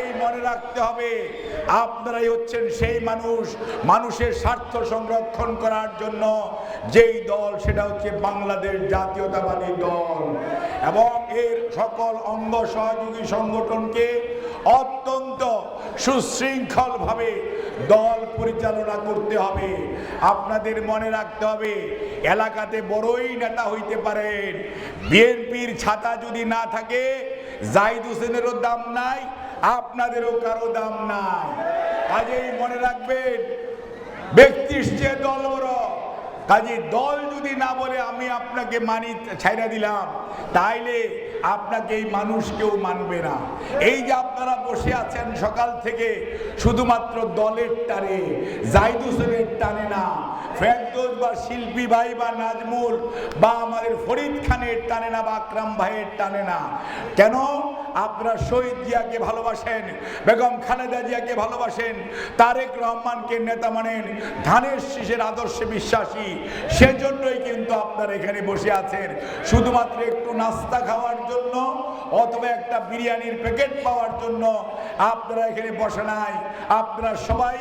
কাজেই মনে রাখতে হবে। আপনারাই হচ্ছেন সেই মানুষ, মানুষের স্বার্থ সংরক্ষণ করার জন্য। যেই দল, সেটা হচ্ছে বাংলাদেশ জাতীয়তাবাদী দল। এবং এর সকল অঙ্গ সহযোগী সংগঠনকে অত্যন্ত সুশৃঙ্খলভাবে দল পরিচালনা করতে হবে। আপনাদের মনে রাখতে হবে, এলাকাতে বড়ই নেতা হইতে পারেন। বিএনপির ছাতা যদি না থাকে, জাহিদ হোসেনেরও দাম নাই আপনাদেরও কারও দাম নাই। কাজেই মনে রাখবেন, ব্যক্তির চেয়ে দল কাজে দল যদি না বলে আমি আপনাকে মানি ছাইরা দিলাম, তাইলে আপনাকে এই মানুষ কেউ মানবে না। এই যে আপনারা বসে আছেন সকাল থেকে, শুধুমাত্র দলের টানে জাহিদ হোসেনের টানে না, ফেরদৌস বা শিল্পী ভাই বা নাজমুল বা আমাদের ফরিদ খানের টানে না বা আকরাম ভাইয়ের টানে না। কেন? আপনারা শহীদ জিয়াকে ভালোবাসেন, বেগম খালেদা জিয়াকে ভালোবাসেন, তারেক রহমানকে নেতা মানেন, ধানের শীষের আদর্শে বিশ্বাসী। সেজন্যই কিন্তু আপনারা এখানে বসে আছেন। শুধুমাত্র একটু নাস্তা খাওয়ার জন্য অথবা একটা বিরিয়ানির প্যাকেট পাওয়ার জন্য আপনারা এখানে বসে নাই। আপনারা সবাই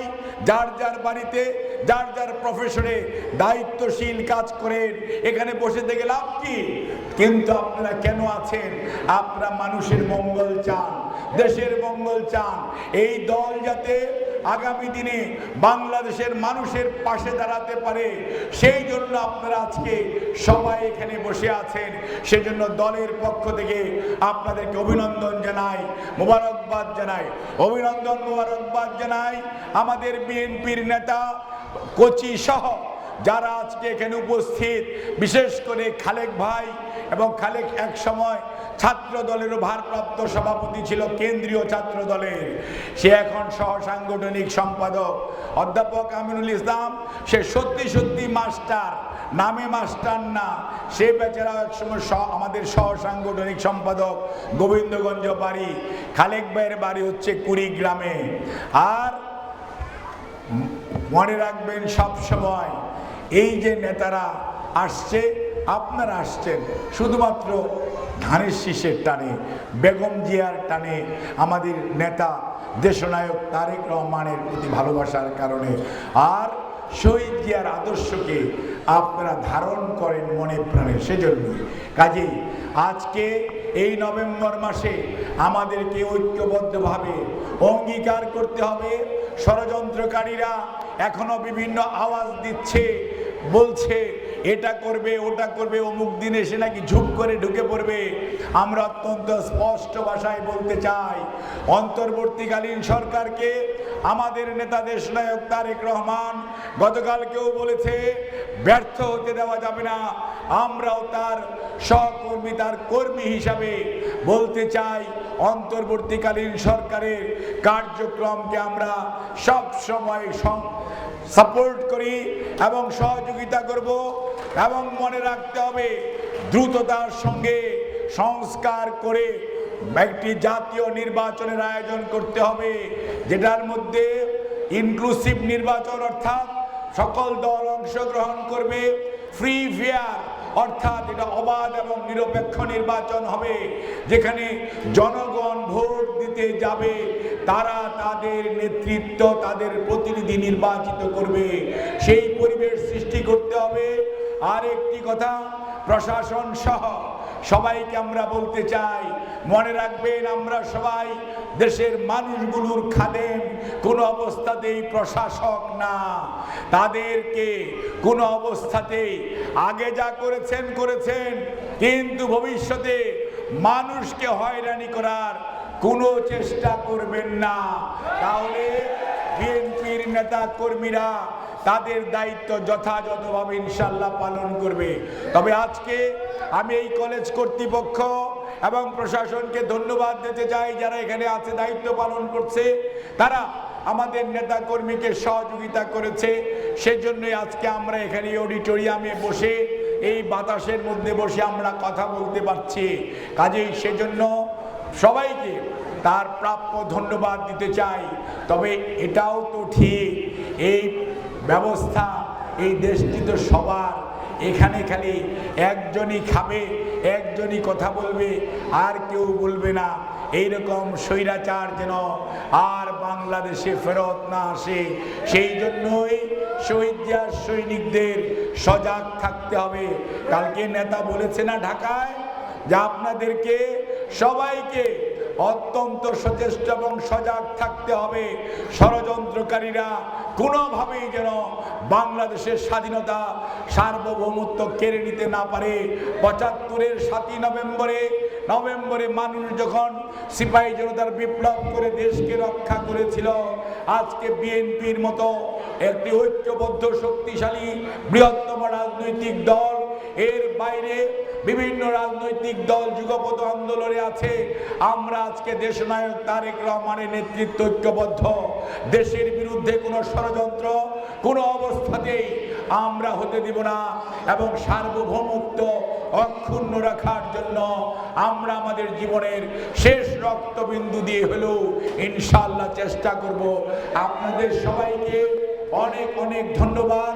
যার যার বাড়িতে যার যার প্রফেশনে দায়িত্বশীল কাজ করেন, এখানে বসে থেকে লাভ কি? কিন্তু আপনারা কেন আছেন? আপনারা মানুষের মঙ্গল চান, দেশের মঙ্গল চান। এই দল যাতে আগামী দিনে বাংলাদেশের মানুষের পাশে দাঁড়াতে পারে। সেই জন্য আপনারা আজকে সবাই এখানে বসে আছেন। সেজন্য দলের পক্ষ থেকে আপনাদেরকে অভিনন্দন জানাই, মোবারকবাদ জানাই। অভিনন্দন, মোবারকবাদ জানাই আমাদের বিএনপির নেতা, কোচি সহ যারা আজকে এখানে উপস্থিত, বিশেষ করে খালেক ভাই এবং খালেক এক সময় ছাত্র দলেরও ভারপ্রাপ্ত সভাপতি ছিল কেন্দ্রীয় ছাত্র দলের সে এখন সহ সাংগঠনিক সম্পাদক। অধ্যাপক আমিনুল ইসলাম, সে সত্যি সত্যি মাস্টার, নামে মাস্টার না। সে বেচারা একসময় আমাদের সহ সাংগঠনিক সম্পাদক গোবিন্দগঞ্জ বাড়ি, খালেক ভাইয়ের বাড়ি হচ্ছে কুড়িগ্রামে। আর মনে রাখবেন সব সময় এই যে নেতারা আসছে, আপনারা আসছেন। শুধুমাত্র ধানের শীষের টানে, বেগম জিয়ার টানে আমাদের নেতা দেশনায়ক তারেক রহমানের প্রতি ভালোবাসার কারণে। আর শহীদ জিয়ার আদর্শকে আপনারা ধারণ করেন মনে প্রাণে, সেজন্যই। কাজেই আজকে এই নভেম্বর মাসে আমাদেরকে ঐক্যবদ্ধভাবে অঙ্গীকার করতে হবে। ষড়যন্ত্রকারীরা এখনও বিভিন্ন আওয়াজ দিচ্ছে, বলছে এটা করবে, ওটা করবে, অমুক দিন এসে নাকি ঝুপ করে ঢুকে পড়বে। আমরা অত্যন্ত স্পষ্ট ভাষায় বলতে চাই, অন্তর্বর্তীকালীন সরকারকে, আমাদের নেতা দেশ নায়ক তারেক রহমান গতকালকেও বলেছে, ব্যর্থ হতে দেওয়া যাবে না। আমরাও তার সহকর্মী, তার কর্মী হিসাবে বলতে চাই, অন্তর্বর্তীকালীন সরকারের কার্যক্রমকে আমরা সব সময় সাপোর্ট করি এবং সহযোগিতা করব। এবং মনে রাখতে হবে, দ্রুততার সঙ্গে সংস্কার করে একটি জাতীয় নির্বাচনের আয়োজন করতে হবে, যেটার মধ্যে ইনক্লুসিভ নির্বাচন অর্থাৎ সকল দল অংশগ্রহণ করবে ফ্রি ফেয়ার অর্থাৎ এটা অবাধ এবং নিরপেক্ষ নির্বাচন হবে, যেখানে জনগণ ভোট দিতে যাবে, তারা তাদের নেতৃত্ব, তাদের প্রতিনিধি নির্বাচিত করবে। সেই পরিবেশ সৃষ্টি করতে হবে আর একটি কথা, প্রশাসন সহ সবাইকে আমরা বলতে চাই, মনে রাখবেন আমরা সবাই দেশের মানুষগুলোর খাদেম, কোনো অবস্থাতেই প্রশাসক না। তাদেরকে কোনো অবস্থাতেই আগে যা করেছেন করেছেন, কিন্তু ভবিষ্যতে মানুষকে হয়রানি করার কোনো চেষ্টা করবেন না। তাহলে বিএনপির নেতা কর্মীরা তাদের দায়িত্ব যথাযথভাবে ইনশাল্লাহ পালন করবে। তবে আজকে আমি এই কলেজ কর্তৃপক্ষ এবং প্রশাসনকে ধন্যবাদ দিতে চাই, যারা এখানে আছে, দায়িত্ব পালন করছে। তারা আমাদের নেতা কর্মীকে সহযোগিতা করেছে। সেজন্যই আজকে আমরা এখানে অডিটোরিয়ামে বসে, এই বাতাসের মধ্যে বসে আমরা কথা বলতে পারছি। কাজেই সেজন্য সবাইকে তার প্রাপ্য ধন্যবাদ দিতে চাই। তবে এটাও তো ঠিক, এই ব্যবস্থা এই দেশটি তো সবার। এখানে খালি একজনই খাবে, একজনই কথা বলবে, আর কেউ বলবে না। এইরকম স্বৈরাচার যেন আর বাংলাদেশে ফেরত না আসে, সেই জন্যই শহীদ সৈনিকদের সজাগ থাকতে হবে। কালকে নেতা বলেছে না ঢাকায়? যে আপনাদেরকে সবাইকে অত্যন্ত সচেষ্ট এবং সজাগ থাকতে হবে। ষড়যন্ত্রকারীরা কোনোভাবেই যেন বাংলাদেশের স্বাধীনতা সার্বভৌমত্ব কেড়ে নিতে না পারে। পঁচাত্তরের সাতই নভেম্বরে নভেম্বরে মানুষ যখন সিপাহী জনতার বিপ্লব করে দেশকে রক্ষা করেছিল, আজকে বিএনপির মতো একটি ঐক্যবদ্ধ, শক্তিশালী, বৃহত্তম রাজনৈতিক দল এর বাইরে বিভিন্ন রাজনৈতিক দল যুগপথ আন্দোলনে আছে। আমরা আজকে দেশনায়ক তারেক রহমানের নেতৃত্ব ঐক্যবদ্ধ। দেশের বিরুদ্ধে কোনো ষড়যন্ত্র, কোনো অবস্থাতেই আমরা হতে দিব না এবং সার্বভৌমত্ব অক্ষুণ্ণ রাখার জন্য আমরা আমাদের জীবনের শেষ রক্তবিন্দু দিয়ে হলেও ইনশাল্লাহ চেষ্টা করব। আপনাদের সবাইকে অনেক অনেক ধন্যবাদ।